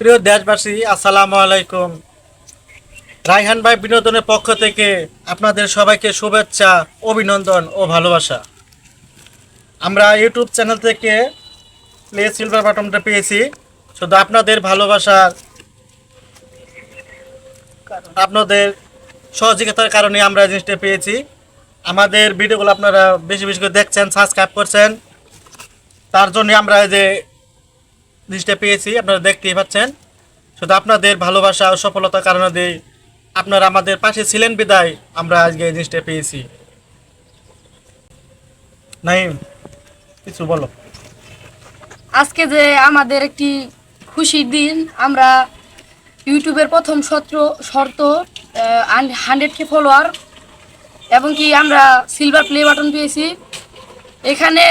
প্রিয় দেশবাসী, আসসালামু আলাইকুম। রাইহান ভাই বিনোদনের পক্ষ থেকে আপনাদের সবাইকে শুভেচ্ছা, অভিনন্দন ও ভালোবাসা। আমরা ইউটিউব চ্যানেল থেকে প্লে সিলভার বাটনটা পেয়েছি। শুধু আপনাদের ভালোবাসার আপনাদের সহযোগিতার কারণে আমরা জিনিসটা পেয়েছি। আমাদের ভিডিওগুলো আপনারা বেশি বেশি করে দেখছেন সাবস্ক্রাইব করছেন। তার জন্য আমরা যে জিনিসটা পেয়েছি, আপনারা দেখতেই পাচ্ছেন। শুধু আপনাদের ভালোবাসা ও সফলতার কারণে দিয়ে আপনারা আমাদের পাশে ছিলেন বিদায়, আমরা আজকে এই জিনিসটা পেয়েছি। নাই কিছু বলো। আজকে যে আমাদের একটি খুশির দিন, আমরা ইউটিউবের প্রথম সত্র শর্ত হান্ড্রেড কে ফলোয়ার, এবং কি আমরা সিলভার প্লে বাটন পেয়েছি। এখানে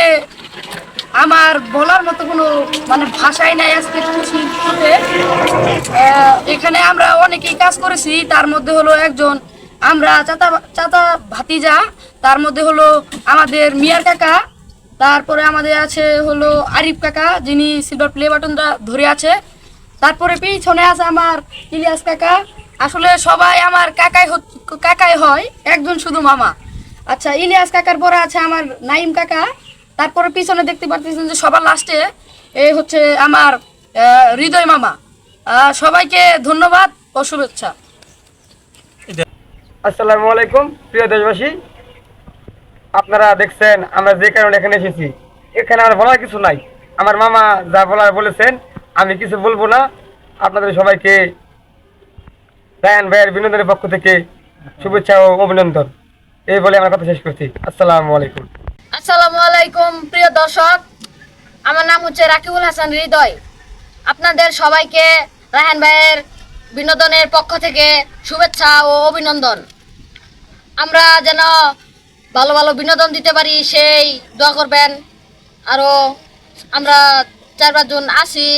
আমার বলার মতো কোনো মানে ভাষাই নাই আজকে এখানে আমরা অনেকেই কাজ করেছি, তার মধ্যে হলো একজন আমরা চাতা চাতা ভাতিজা, তার মধ্যে হলো আমাদের মিয়ার কাকা, তারপরে আমাদের আছে হলো আরিফ কাকা, যিনি সিলভার প্লে বাটনটা ধরে আছে। তারপরে পিছনে আছে আমার ইলিয়াস কাকা। আসলে সবাই আমার কাকাই কাকাই হয়, একজন শুধু মামা। আচ্ছা ইলিয়াস কাকার পরে আছে আমার নাইম কাকা। তারপরে পিছনে দেখতে পাচ্ছেন যে সবার লাস্টে এই হচ্ছে আমার হৃদয় মামা। সবাইকে ধন্যবাদ ও শুভেচ্ছা। আসসালামু আলাইকুম, প্রিয় দেশবাসী। আপনারা দেখছেন, আমরা যে কারণে এখানে এসেছি, এখানে আর বলার কিছু নাই। আমার মামা যা বলার বলেছেন, আমি কিছু বলব না। আপনাদের সবাইকে রায়ান ভাইয়ের বিনোদনের পক্ষ থেকে শুভেচ্ছা ও অভিনন্দন। এই বলে আমার কথা শেষ করছি। আসসালামু আলাইকুম। আসসালামু আলাইকুম, প্রিয় দর্শক। আমার নাম হচ্ছে রাকিবুল হাসান হৃদয়। আপনাদের সবাইকে রাহান ভাইয়ের বিনোদনের পক্ষ থেকে শুভেচ্ছা ও অভিনন্দন। আমরা যেন ভালো ভালো বিনোদন দিতে পারি, সেই দোয়া করবেন। আরও আমরা চার পাঁচজন আসি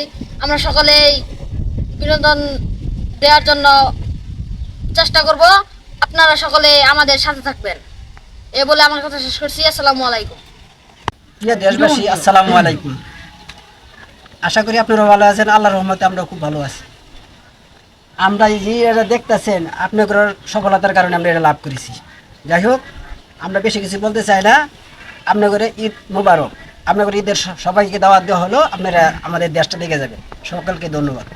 আমরা সকলেই বিনোদন দেওয়ার জন্য চেষ্টা করব। আপনারা সকলে আমাদের সাথে থাকবেন। এ বলে আমার কথা শেষ করছি আসসালামু আলাইকুম। প্রিয় দেশবাসী আসসালামু আলাইকুম। আশা করি আপনারা ভালো আছেন আল্লাহর রহমতে আমরা খুব ভালো আছি। আমরা এই যে এটা দেখতেছেন আপনাদের সফলতার কারণে আমরা এটা লাভ করেছি। যাই হোক আমরা বেশি কিছু বলতে চাই না। আপনাদের ঈদ মোবারক। আপনাদের ঈদের সবাইকে দাওয়াত দেওয়া হলো আপনারা আমাদের দেশটা দেখে যাবেন। সকলকে ধন্যবাদ।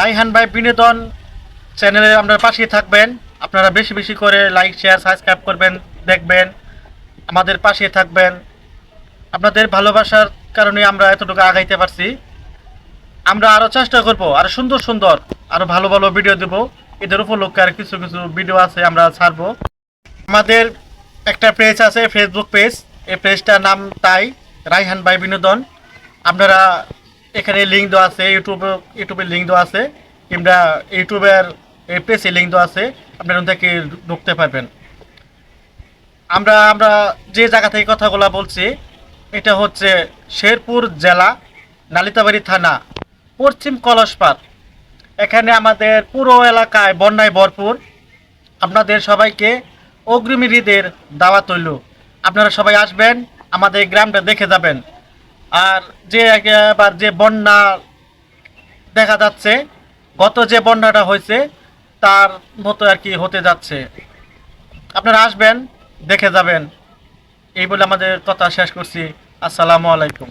রাইহান ভাই বিনোদন চ্যানেলে আপনার পাশে থাকবেন। আপনারা বেশি বেশি করে লাইক শেয়ার সাবস্ক্রাইব করবেন, দেখবেন, আমাদের পাশে থাকবেন। আপনাদের ভালোবাসার কারণে আমরা এতটুকু আগাইতে পারছি। আমরা আরও চেষ্টা করব আরও সুন্দর সুন্দর আরও ভালো ভালো ভিডিও দেব। এদের উপলক্ষে আর কিছু কিছু ভিডিও আছে, আমরা ছাড়বো। আমাদের একটা পেজ আছে ফেসবুক পেজ এই পেজটার নাম তাই, রাইহান ভাই বিনোদন। আপনারা এখানে লিঙ্ক দেওয়া আছে ইউটিউবে ইউটিউবের লিঙ্ক দেওয়া আছে। কিংবা ইউটিউবের এই পেজে লিঙ্ক দেওয়া আছে। আপনারা থেকে ঢুকতে পারবেন। আমরা আমরা যে জায়গা থেকে কথাগুলো বলছি, এটা হচ্ছে শেরপুর জেলা, নালিতাবাড়ি থানা, পশ্চিম কলসপাত এখানে আমাদের পুরো এলাকায় বন্যায় ভরপুর। আপনাদের সবাইকে অগ্রিম ঈদের দাওয়াত হইল আপনারা সবাই আসবেন, আমাদের গ্রামটা দেখে যাবেন। আর যে এবার যে বন্যা দেখা যাচ্ছে, গত যে বন্যাটা হয়েছে তার মতো আর কি হতে যাচ্ছে। আপনারা আসবেন দেখে যাবেন। এই বলে আমাদের কথা শেষ করছি। আসসালামু আলাইকুম।